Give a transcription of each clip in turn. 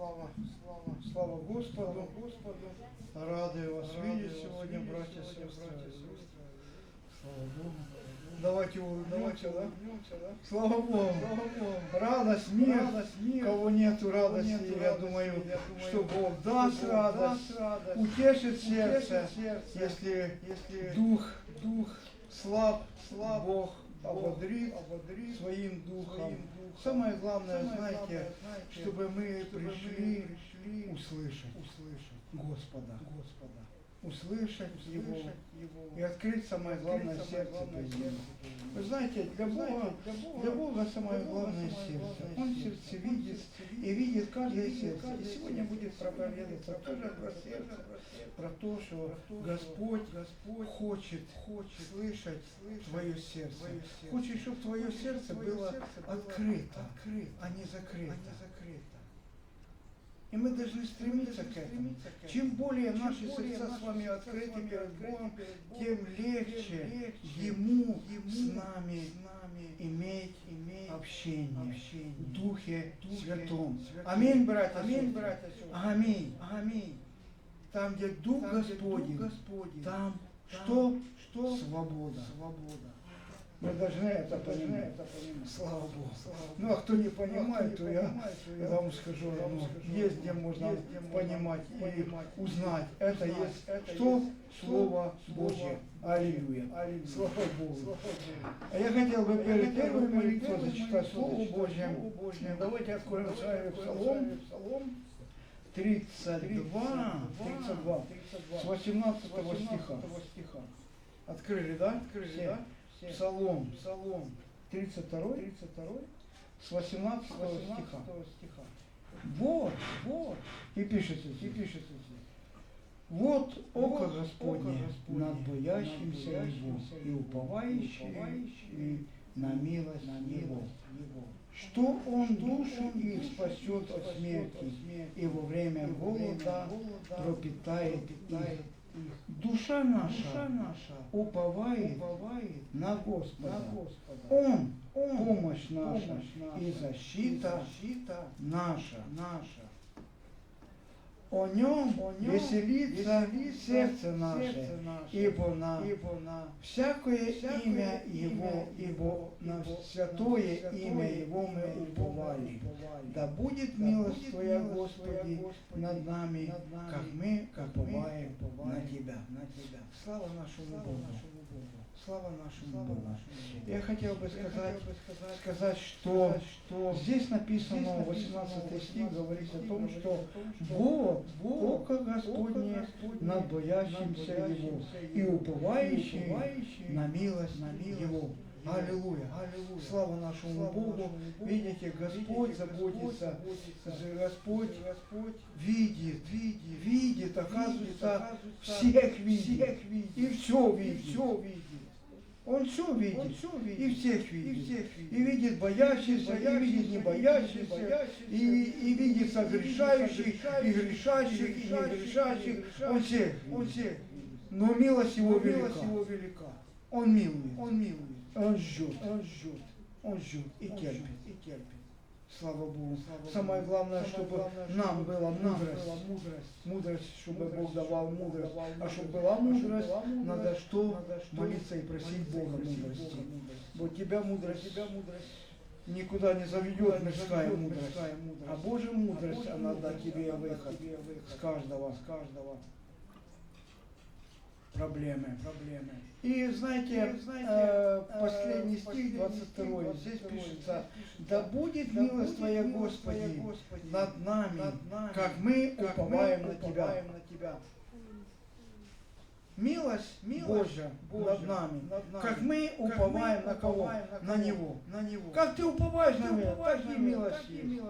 слава, слава, слава Господу, Господу. Радую вас видеть сегодня, братья и сестры. Слава Богу. Давайте улыбнемся, да? Слава Богу. Радость, мир. Кого нету радости, я думаю, что Бог даст радость, утешит сердце, если, если дух, дух слаб, слаб, Бог ободрит, своим духом. Самое главное, знаете, чтобы мы пришли услышать, услышать Господа, Господа, услышать Его и открыть самое главное сердце перед Ним. Вы знаете, для Бога, для Бога самое главное сердце. Он сердце видит и видит каждое сердце. И сегодня будет проповедоваться тоже про сердце, про то, что Господь, Господь хочет, хочет слышать твое сердце. Хочет, чтобы твое сердце было открыто, а не закрыто. И мы должны стремиться к этому. Чем более наши сердца с вами открыты перед Богом, тем легче Ему с нами иметь общение в Духе Святом. Аминь, братья. Аминь, братья. Аминь. Аминь. Там, где Дух Господень, там что? Что? Свобода. Свобода. Мы должны это понимать. Слава Богу. Ну а кто не понимает, то я вам скажу, ну, есть где можно понимать и узнать. Это есть что? Слово Божье. Аллилуйя. Слава Богу. А я хотел бы перед первой молитвой зачитать Слово Божье. Давайте откроем с вами Псалом 32, 32, с 18 стиха. Открыли, да? Открыли, да? Псалом, Псалом 32, 32 с 18, 18 стиха. стиха. Вот, вот, и пишется, и пишется. Вот око Господне над боящимся Его и уповающим на милость Его. Что Он душу их спасет от смерти, и во время голода пропитает их. Душа наша, наша уповает, уповает на Господа. На Господа. Он, Он помощь наша, помощь наша и защита, защита наша. наша. О нем, о нем веселится, веселится сердце наше, сердце наше ибо, на ибо на всякое, всякое имя Его, ибо на святое имя Его мы уповали. Да будет милость Твоя, Господи, над нами, как мы уповаем на Тебя. Слава нашему Богу. Слава нашему Богу. Я хотел бы сказать, сказать что, что здесь написано, 18 стих говорит о том, что Бог, Бог, око Господне над боящимся Его и уповающим на милость Его. Аллилуйя. Аллилуйя. Слава нашему Богу. Видите, Господь заботится. Господь, Господь видит, видит, видит, оказывается, всех видит. И все видит. Все видит. Он все видит, он все видит, и всех видит, и, всех видит. и видит боящихся, и видит не боящихся, и, и видит согрешающих, и грешащих, и не грешащих, он всех, он всех. Но милость его велика. Он милует, он милует, он ждет, он ждет, он ждет и терпит, и терпит. Слава Богу. Слава Самое главное, Самое чтобы главное, нам была мудрость. Была мудрость. Мудрость, чтобы мудрость, Бог давал мудрость. Давал а чтобы была мудрость, а была мудрость надо что? Надо что? Молиться и просить Бога мудрости. Вот тебя мудрость, тебя мудрость никуда не заведет мирская мудрость. А Божья мудрость, она даст тебе выход с каждого, с каждого проблемы. проблемы. И знаете, и, знаете э, э последний стих 22, здесь пишется, да будет милость Твоя, Господи, над нами, как мы уповаем на Тебя. Милость, милость Божья, Божья над, нами, над нами, как мы уповаем на кого? На, Него. на Него. Как ты уповаешь на Него, такие милости есть.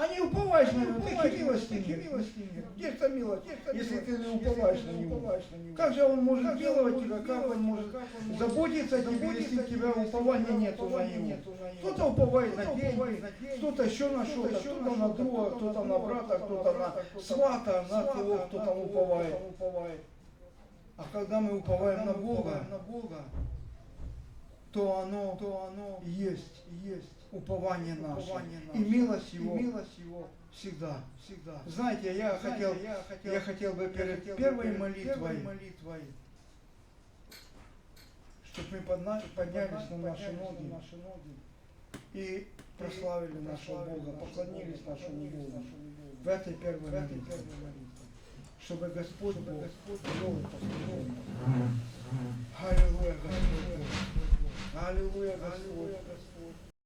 А не уповаешь на него, такие милости нет. Где же милость, если ты не уповаешь на него? Как же он может миловать тебя, как он может заботиться о тебе, если у тебя упования нету на него? Кто-то уповает на деньги, кто-то еще на что-то, кто-то на друга, кто-то на брата, кто-то на свата, на кого кто там уповает. А когда мы уповаем на Бога, то оно, то оно есть, есть. упование наше, Упование и наше, милость и Его, милость Его всегда. всегда. Знаете, я Знаете, хотел, я хотел, я хотел бы перед хотел первой перед молитвой, первой молитвой чтобы мы подна- поднялись на наши поднялись ноги на наши ноги и прославили и нашего Бога, поклонились нашему Богу. В этой первой молитве. Чтобы Господь Чтобы Бог Господь вел Бог это Аллилуйя, Господь Аллилуйя, Бог. Господь Бог. Аллилуйя, Господь. Аллилуйя, Господь.